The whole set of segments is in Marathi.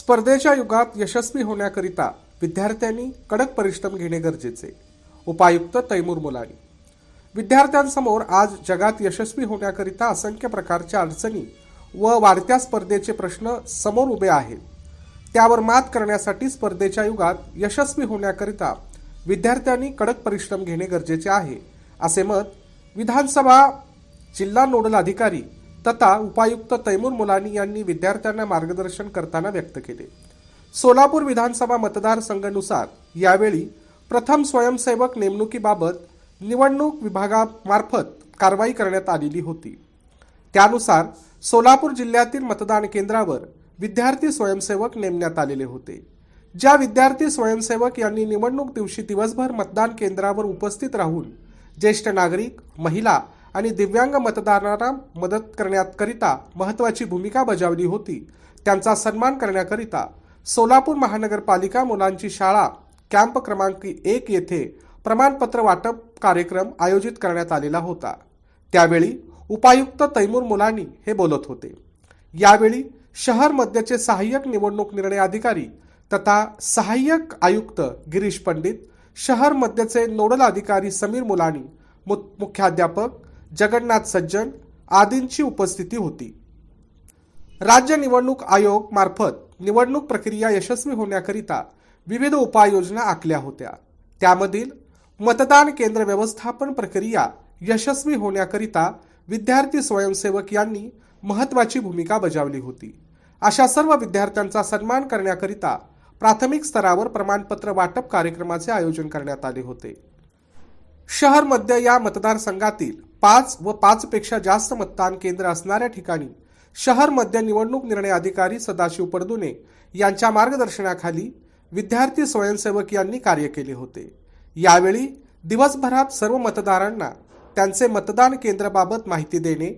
स्पर्धेच्या युगात यशस्वी होण्याकरिता विद्यार्थ्यांनी कडक परिश्रम घेणे गरजेचे. उपायुक्त तैमूर मुलानी. विद्यार्थ्यांसमोर आज जगात यशस्वी होण्याकरिता असंख्य प्रकारच्या अडचणी व वाढत्या स्पर्धेचे प्रश्न समोर उभे आहेत. त्यावर मात करण्यासाठी स्पर्धेच्या युगात यशस्वी होण्याकरिता विद्यार्थ्यांनी कडक परिश्रम घेणे गरजेचे आहे असे मत विधानसभा जिल्हा नोडल अधिकारी तथा उपायुक्त तैमूर मुलानी यांनी विद्यार्थ्यांना मार्गदर्शन करताना व्यक्त केले. सोलापूर विधानसभा मतदारसंघानुसार यावेळी प्रथम स्वयंसेवक नेमणुकीबाबत निवडणूक विभागामार्फत कारवाई करण्यात आलेली होती. त्यानुसार सोलापूर जिल्ह्यातील मतदान केंद्रावर विद्यार्थी स्वयंसेवक नेमण्यात आलेले होते. ज्या विद्यार्थी स्वयंसेवक यांनी निवडणूक दिवशी दिवसभर मतदान केंद्रावर उपस्थित राहून ज्येष्ठ नागरिक महिला आणि दिव्यांग मतदारांना मदत करण्याकरिता महत्त्वाची भूमिका बजावली होती. त्यांचा सन्मान करण्याकरिता सोलापूर महानगरपालिका मुलांची शाळा कॅम्प क्रमांक एक येथे प्रमाणपत्र वाटप कार्यक्रम आयोजित करण्यात आलेला होता. त्यावेळी उपायुक्त तैमूर मुलानी हे बोलत होते. यावेळी शहर मध्यचे सहाय्यक निवडणूक निर्णय अधिकारी तथा सहाय्यक आयुक्त गिरीश पंडित शहर मध्यचे नोडल अधिकारी समीर मुलानी मुख्याध्यापक जगन्नाथ सज्जन आदींची उपस्थिती होती. राज्य निवडणूक आयोग मार्फत निवडणूक प्रक्रिया यशस्वी होण्याकरिता विविध उपाययोजना आखल्या होत्या. त्यामधील मतदान केंद्र व्यवस्थापन प्रक्रिया यशस्वी होण्याकरिता विद्यार्थी स्वयंसेवक यांनी महत्त्वाची भूमिका बजावली होती. अशा सर्व विद्यार्थ्यांचा सन्मान करण्याकरिता प्राथमिक स्तरावर प्रमाणपत्र वाटप कार्यक्रमाचे आयोजन करण्यात आले होते. शहर मध्य या मतदारसंघातील पाच व पाचपेक्षा जास्त मतदान केंद्र असणाऱ्या ठिकाणी शहर मध्य निवडणूक निर्णय अधिकारी सदाशिव पडदुने यांच्या मार्गदर्शनाखाली विद्यार्थी स्वयंसेवक यांनी कार्य केले होते. यावेळी दिवसभरात सर्व मतदारांना त्यांचे मतदान केंद्राबाबत माहिती देणे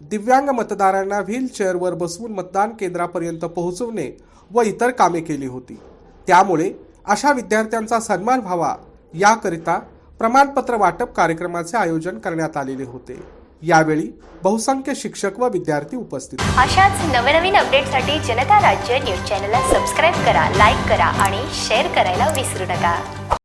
दिव्यांग मतदारांना व्हीलचेअरवर बसवून मतदान केंद्रापर्यंत पोहोचवणे व इतर कामे केली होती. त्यामुळे अशा विद्यार्थ्यांचा सन्मान व्हावा याकरिता प्रमाणपत्र वाटप कार्यक्रमाचे आयोजन करण्यात आलेले होते. यावेळी बहुसंख्य शिक्षक व विद्यार्थी उपस्थित अशाच नवनवीन अपडेटसाठी जनता राज्य न्यूज चॅनलला सबस्क्राईब करा लाईक करा आणि शेअर करायला विसरू नका.